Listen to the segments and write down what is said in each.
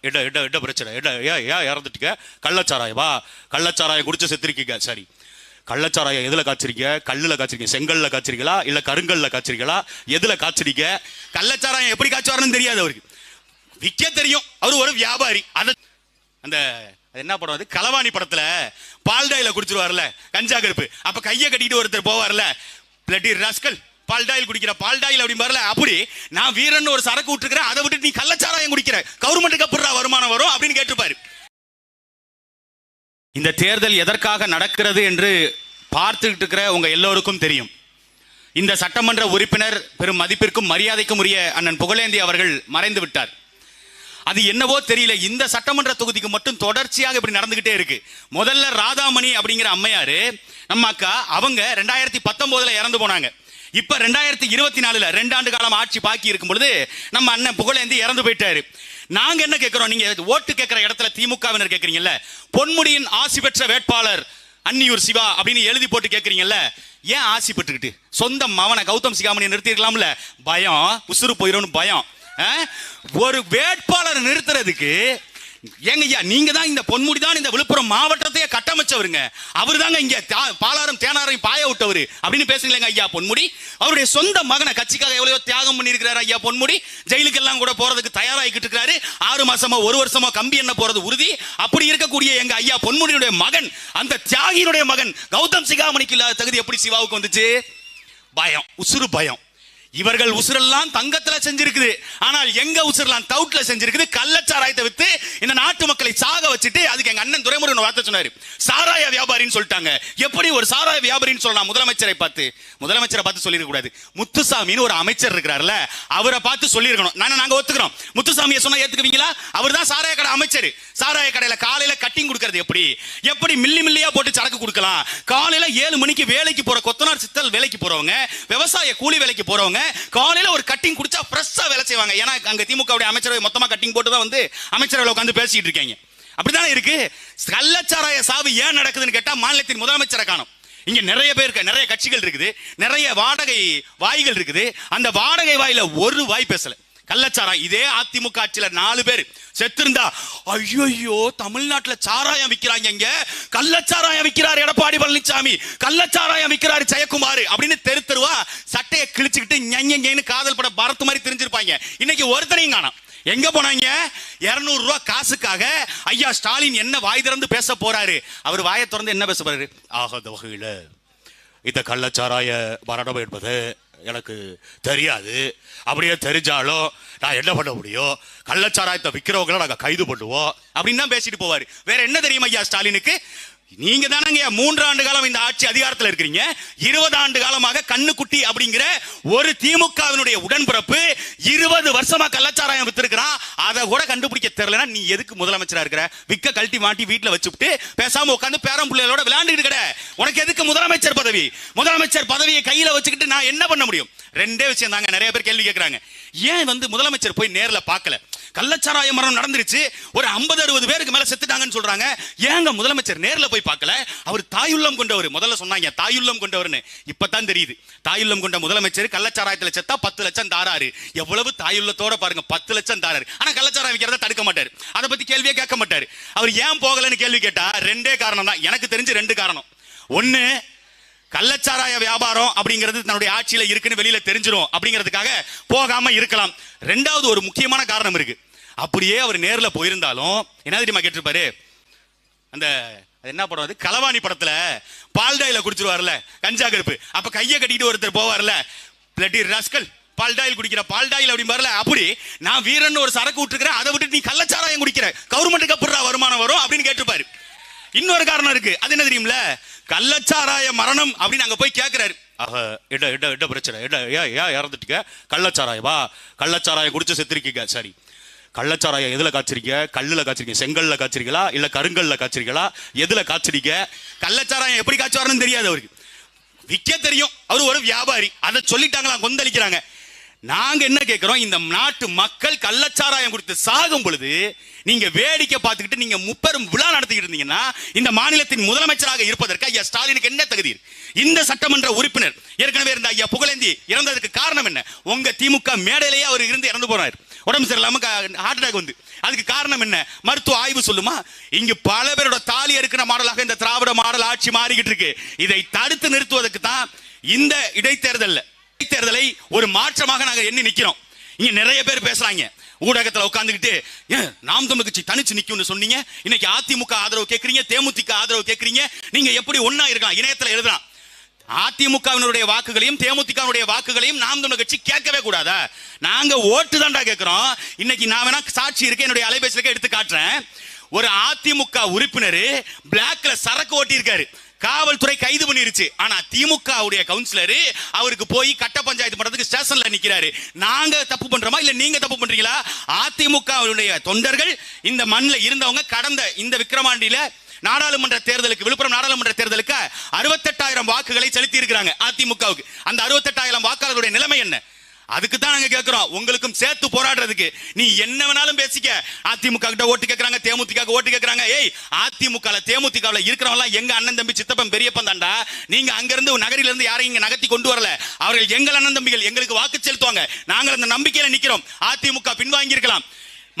என்ன என்ன என்ன பிரச்சனை? என்ன ஏன் ஏன் இறந்துட்டீங்க? கள்ளச்சாராயமா கள்ளச்சாராயம் குடிச்சு செத்துருக்கீங்க. சரி. கள்ளச்சாராயம் எதில் காய்ச்சிருக்கீங்க? கல்லில் காய்ச்சிருக்கீங்க. செங்கல்ல காய்ச்சிருக்கீங்களா? இல்லை கருங்கல்ல காய்ச்சிருக்கீங்களா? எதில் காய்ச்சிருக்கீங்க? கள்ளச்சாராயம் எப்படி காய்ச்சுவாருன்னு தெரியாது அவருக்கு. விற்க தெரியும். அவர் ஒரு வியாபாரி. அத அந்த அது என்ன படம் அது? களவாணி படத்தில் பால்டாயில் குடிச்சிருவார்ல கஞ்சா கருப்பு. அப்போ கையை கட்டிட்டு ஒருத்தர் போவார்ல பிளட்டி ரஸ்கல். பால்டாயில் குடிக்கிற பால்டாயில் அப்படி வரல அப்படி நான் வீரன் ஒரு சரக்கு விட்டுருக்கிறேன் அதை விட்டு நீ கள்ளச்சாராயம் குடிக்கிற கவர்மெண்ட்டுக்கு அப்புறம் வருமானம் வரும் அப்படின்னு கேட்டிருப்பாரு. இந்த தேர்தல் எதற்காக நடக்கிறது என்று பார்த்துக்கிட்டு இருக்கிற உங்க எல்லோருக்கும் தெரியும். இந்த சட்டமன்ற உறுப்பினர் பெரும் மதிப்பிற்கும் மரியாதைக்கும் உரிய அண்ணன் புகழேந்தி அவர்கள் மறைந்து விட்டார். அது என்னவோ தெரியல இந்த சட்டமன்ற தொகுதிக்கு மட்டும் தொடர்ச்சியாக இப்படி நடந்துகிட்டே இருக்கு. முதல்ல ராதாமணி அப்படிங்கிற அம்மையாரு நம்ம அக்கா அவங்க ரெண்டாயிரத்தி பத்தொன்பதுல இறந்து போனாங்க. இப்ப ரெண்டாயிரத்தி இருபத்தி நாலுல ரெண்டு ஆண்டு காலம் ஆட்சி பாக்கி இருக்கும் பொழுது நம்ம அண்ணன் புகழேந்தி இறந்து போயிட்டாரு. நாங்க என்ன கேட்கிறோம் நீங்க ஓட்டு கேட்கிற இடத்துல திமுகவினர் கேட்கறீங்கல்ல பொன்முடியின் ஆசி பெற்ற வேட்பாளர் அன்னியூர் சிவா அப்படின்னு எழுதி போட்டு கேட்கறீங்கல்ல ஏன் ஆசி பெற்றுக்கிட்டு? சொந்த மவனை கௌதம் சிகாமணி நிறுத்திருக்கலாம்ல? பயம். உசுறு போயிடும்னு பயம். ஆ? ஒரு வேட்பாளர் நிறுத்துறதுக்கு ஏங்க ஐயா நீங்க தான் இந்த பொன்முடி தான் இந்த விழுப்புரம் மாவட்டத்தையே கட்டமைச்சவருங்க. அவர் தாங்க இங்க பாலாரம் தேனாரையும் பாய விட்டவர். அப்படின்னு பேசுங்களேங்க ஐயா பொன்முடி. அவருடைய சொந்த மகனை கட்சிக்காக எவ்வளவோ தியாகம் பண்ணியிருக்கிறாரு ஐயா பொன்முடி. ஜெயிலுக்கெல்லாம் கூட போறதுக்கு தயாராகிக்கிட்டு இருக்கிறாரு. ஆறு மாசமா ஒரு வருஷமா கம்பி என்ன போறது உறுதி. அப்படி இருக்கக்கூடிய எங்க ஐயா பொன்முடியுடைய மகன் அந்த தியாகியினுடைய மகன் கௌதம் சிகாமணிக்கு இல்லாத தகுதி எப்படி சிவாவுக்கு வந்துச்சு? பயம் உசுறு பயம். இவர்கள் உசுரெல்லாம் தங்கத்துல செஞ்சிருக்குது. ஆனால் எங்க உசுரெல்லாம் தவுட்ல செஞ்சிருக்குது? கள்ளச்சாராயத்தை வித்து இந்த நாட்டு மக்களை சாக வச்சுட்டு அதுக்கு எங்க அண்ணன் துரைமுருகன் வார்த்தை சொன்னாரு. சாராய வியாபாரின்னு சொல்லிட்டாங்க. எப்படி ஒரு சாராய வியாபாரின்னு சொல்லலாம்? முதலமைச்சரை பார்த்து. முதலமைச்சரை பார்த்து சொல்லிருக்க கூடாது முத்துசாமின்னு ஒரு அமைச்சர் இருக்கிறார்ல அவரை பார்த்து சொல்லியிருக்கணும். நான் நாங்க ஒத்துக்கிறோம். முத்துசாமியை சொன்னா ஏத்துக்குவீங்களா? அவர் தான் சாராய கடை அமைச்சர். சாராய கடையில காலையில கட்டிங் கொடுக்கறது எப்படி? எப்படி மில்லி மில்லியா போட்டு சரக்கு கொடுக்கலாம்? காலையில ஏழு மணிக்கு வேலைக்கு போற கொத்தனார் சித்தல் வேலைக்கு போறவங்க விவசாய கூலி வேலைக்கு போறவங்க காலையில ஒரு கட்டிங் குடிச்சா ஃப்ரெஷ்ஷா வேலை செய்வாங்க. ஏன்னா அங்க திமுக அமைச்சரவை மொத்தமா கட்டிங் போட்டு தான் வந்து அமைச்சரவையில் உட்காந்து பேசிட்டு இருக்காங்க. அப்படிதானே இருக்கு? கள்ளச்சாராய சாவு ஏன் நடக்குதுன்னு கேட்டா மாநிலத்தின் முதலமைச்சரை காணும். இங்க நிறைய பேர் இருக்க நிறைய கட்சிகள் இருக்குது. நிறைய வாடகை வாய்கள் இருக்குது. அந்த வாடகை வாயில ஒரு வாய் பேசலை. கள்ளச்சாராயம். இதே அதிமுக ஆட்சியில நாலு பேர் செத்திருந்தா ஐயோ தமிழ்நாட்டுல சாராயம் விற்கிறாங்க இங்க. கள்ளச்சாராயம் விற்கிறார் எடப்பாடி பழனிசாமி கள்ளச்சாராயம் விற்கிறாரு ஜெயக்குமார். அப்படின்னு தெரு தெருவா சட்டையை கிழிச்சுக்கிட்டு ஞன்னு காதல் பட பரத்து மாதிரி தெரிஞ்சிருப்பாங்க. இன்னைக்கு ஒருத்தனையும் காணோம். எங்க போனாங்க? இருநூறு ரூபா காசுக்காக ஐயா ஸ்டாலின் என்ன வாய் திறந்து பேச போறாரு? அவர் வாயை திறந்து என்ன பேச போறாரு? ஆகாத தொகையில இந்த கள்ளச்சாராய மரணம் என்பது எனக்கு தெரியாது. அப்படியே தெரிஞ்சாலும் நான் என்ன பண்ண முடியும்? கள்ளச்சாராயத்தை விற்கிறவங்கள நாங்கள் கைது பண்ணுவோம். அப்படின்னு தான் பேசிட்டு போவாரு. வேற என்ன தெரியும் ஐயா ஸ்டாலினுக்கு? நீங்க தானங்க மூன்று ஆண்டு காலம் இந்த ஆட்சி அதிகாரத்தில் இருக்கிறீங்க. இருபது ஆண்டு காலமாக கண்ணுக்குட்டி அப்படிங்கிற ஒரு திமுகவினுடைய உடன்பிறப்பு இருபது வருஷமா கள்ளச்சாராயம் வித்திருக்கிறான் அதை கூட கண்டுபிடிக்க தெரியலனா நீ எதுக்கு முதலமைச்சரா இருக்கிற? விக்க கழட்டி மாட்டி வீட்டில் வச்சுட்டு பேசாம உட்காந்து பேரம் பிள்ளைகளோட விளையாண்டுட்டு கிட. உனக்கு எதுக்கு முதலமைச்சர் பதவி? முதலமைச்சர் பதவியை கையில வச்சுக்கிட்டு நான் என்ன பண்ண முடியும்? ரெண்டே விஷயம் தாங்க நிறைய பேர் கேள்வி கேட்கறாங்க ஏன் வந்து முதலமைச்சர் போய் நேரில் பார்க்கல? கள்ளச்சாராய மரணம் நடந்துருச்சு. ஒரு ஐம்பது அறுபது பேருக்கு மேல செத்துட்டாங்கன்னு சொல்றாங்க. ஏங்க முதலமைச்சர் நேரில் போய் பார்க்கல? அவர் தாயுள்ளம் கொண்டவர். முதல்ல சொன்னாங்க தாயுள்ளம் கொண்டவர்னு. இப்பதான் தெரியுது. தாயுள்ளம் கொண்ட முதலமைச்சர் கள்ளச்சாராயத்துல செத்தா பத்து லட்சம் தாராரு. எவ்வளவு தாயுள்ளத்தோட பாருங்க பத்து லட்சம் தாராரு. ஆனா கள்ளச்சாராயம் விற்கிறத தடுக்க மாட்டாரு. அதை பத்தி கேள்வியே கேட்க மாட்டாரு. அவர் ஏன் போகலன்னு கேள்வி கேட்டா ரெண்டே காரணம் தான் எனக்கு தெரிஞ்சு ரெண்டு காரணம். ஒன்று கள்ளச்சாராய வியாபாரம் அப்படிங்கிறது தன்னுடைய ஆட்சியில இருக்குன்னு வெளியில தெரிஞ்சிடும் அப்படிங்கிறதுக்காக போகாம இருக்கலாம். ரெண்டாவது ஒரு முக்கியமான காரணம் இருக்கு. அப்படியே அவர் நேர்ல போயிருந்தாலும் என்ன தெரியுமா கேட்டிருப்பாரு? அந்த என்ன படம் அது? களவாணி படத்துல பால்டாயில குடிச்சிருவார்ல கஞ்சா கருப்பு. அப்ப கையை கட்டிட்டு ஒருத்தர் போவார்ல பிளட்டி ரஸ்கல் பால்டாயில் குடிக்கிற பால்டாயில் அப்படிம்பாருல அப்படி நான் வீரன் ஒரு சரக்கு விட்டுருக்கிறேன் அதை விட்டு நீ கள்ளச்சாராயம் குடிக்கிற. கவர்மெண்ட்டுக்கு அப்புறம் வருமானம் வரும் அப்படின்னு கேட்டிருப்பாரு. இன்னொரு காரணம் இருக்கு. அது என்ன தெரியும்ல? கள்ளச்சாராய மரணம் அப்படின்னு அங்க போய் கேட்கிறாரு ஆக இட இட இட பிரச்சனை. இட ஏன் இறந்துட்டீங்க? கள்ளச்சாராயமா கள்ளச்சாராயம் குடிச்சு செத்துருக்கீங்க. சரி. கள்ளச்சாராயம் எதுல காய்ச்சிருக்க கல்லுல காய்ச்சிருக்கீங்க. செங்கல்ல காய்ச்சிருக்கீங்களா? இல்ல கருங்கல்ல காய்ச்சிருக்கீங்களா? எதுல காய்ச்சிருக்கீங்க? கள்ளச்சாராயம் எப்படி காய்ச்சுவாருன்னு தெரியாது அவருக்கு. விற்க தெரியும். அவர் ஒரு வியாபாரி. அதை சொல்லிட்டாங்களா கொந்தளிக்கிறாங்க. நாங்க என்ன கேட்கிறோம் இந்த நாட்டு மக்கள் கள்ளச்சாராயம் கொடுத்து சாகும் பொழுது நீங்க வேடிக்கை பார்த்துக்கிட்டு நீங்க முப்பெரும் விழா நடத்திக்கிட்டு இருந்தீங்கன்னா இந்த மாநிலத்தின் முதலமைச்சராக இருப்பதற்கு ஐயா ஸ்டாலினுக்கு என்ன தகுதி? இந்த சட்டமன்ற உறுப்பினர் ஏற்கனவே இருந்த ஐயா புகழேந்தி இறந்ததுக்கு காரணம் என்ன? உங்க திமுக மேடையிலேயே அவர் இருந்து இறந்து போறாரு. உடம்பு சரியில்லாம ஹார்ட் அட்டாக் வந்து. அதுக்கு காரணம் என்ன? மருத்துவ ஆய்வு சொல்லுமா? இங்கு பல பேரோட தாலி இருக்கிற மாடலாக இந்த திராவிட மாடல் ஆட்சி மாறிக்கிட்டு இருக்கு. இதை தடுத்து நிறுத்துவதற்கு தான் இந்த இடைத்தேர்தலில். இடைத்தேர்தலை ஒரு மாற்றமாக நாங்க எண்ணி நிக்கிறோம். இங்க நிறைய பேர் பேசுறாங்க. ஊடகத்துல உட்காந்துக்கிட்டு நாம் தமிழ் கட்சி தனிச்சு நிற்கும்னு சொன்னீங்க. இன்னைக்கு அதிமுக ஆதரவு கேட்குறீங்க தேமுதிக ஆதரவு கேட்குறீங்க நீங்க எப்படி ஒன்னா இருக்கலாம்? இணையத்துல எழுதலாம் அதிமுகவினுடைய வாக்குகளையும் தேமுதிகவினுடைய வாக்குகளையும் நாம் தமிழ் கட்சி கேட்கவே கூடாதா? நாங்க ஓட்டு தான்டா கேட்கிறோம் இன்னைக்கு நான் வேணா சாட்சி இருக்கேன் என்னுடைய அலைபேசியில எடுத்து காட்டுறேன். ஒரு அதிமுக உறுப்பினர் பிளாக்ல சரக்கு ஓட்டி இருக்காரு காவல்துறை கைது பண்ணிருச்சு. ஆனா திமுக உடைய கவுன்சிலர் அவருக்கு போய் கட்ட பஞ்சாயத்து பண்றதுக்கு ஸ்டேஷன்ல நிக்கிறாரு. நாங்க தப்பு பண்றோமா? இல்ல நீங்க தப்பு பண்றீங்களா? அதிமுக அவருடைய தொண்டர்கள் இந்த மண்ணில் இருந்தவங்க கடந்த இந்த விக்கிரமாண்டியில நாடாளுமன்ற தேர்தலுக்கு விழுப்புரம் நாடாளுமன்ற தேர்தலுக்கு அறுபத்தெட்டாயிரம் வாக்குகளை செலுத்தி இருக்கிறாங்க அதிமுகவுக்கு. அந்த அறுபத்தெட்டாயிரம் வாக்காளர்களுடைய நிலைமை என்ன? அதுக்கு தான் நாங்க கேட்கிறோம் உங்களுக்கும் சேர்த்து போராடுறதுக்கு. நீ என்ன வேணாலும் பேசிக்க. அதிமுக கிட்ட ஓட்டு கேட்கறாங்க தேமுதிக ஓட்டு கேட்கறாங்க ஏய் அதிமுக தேமுதிக இருக்கிறவங்க எல்லாம் எங்க அண்ணன் தம்பி சித்தப்பன் பெரியப்பன் தாண்டா நீங்க அங்கிருந்து நகரில இருந்து யாரையும் இங்க நகர்த்தி கொண்டு வரல. அவர்கள் எங்கள் அண்ணன் தம்பிகள் எங்களுக்கு வாக்கு செலுத்துவாங்க. நாங்கள் அந்த நம்பிக்கையில நிக்கிறோம். அதிமுக பின்வாங்கி இருக்கலாம்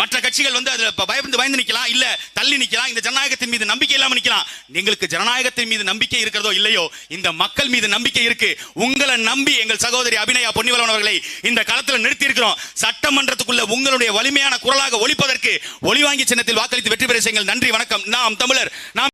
மற்ற கட்சிகள் வந்து அதுல பயந்து பயந்து நிக்கலாம். இல்ல தள்ளி நிக்கலாம். இந்த ஜனநாயகத்தின் மீது நம்பிக்கை இல்லாம நிக்கலாம். எங்களுக்கு ஜனநாயகத்தின் மீது நம்பிக்கை இருக்கிறதோ இல்லையோ இந்த மக்கள் மீது நம்பிக்கை இருக்கு. உங்களை நம்பி எங்கள் சகோதரி அபிநயா பொன்னிவலன் அவர்களை இந்த களத்தில் நிறுத்தி இருக்கிறோம் சட்டமன்றத்துக்குள்ள உங்களுடைய வலிமையான குரலாக ஒழிப்பதற்கு ஒளிவாங்கி சின்னத்தில் வாக்களித்து வெற்றி பெற செய்யுங்கள். நன்றி வணக்கம். நாம் தமிழர் நாம்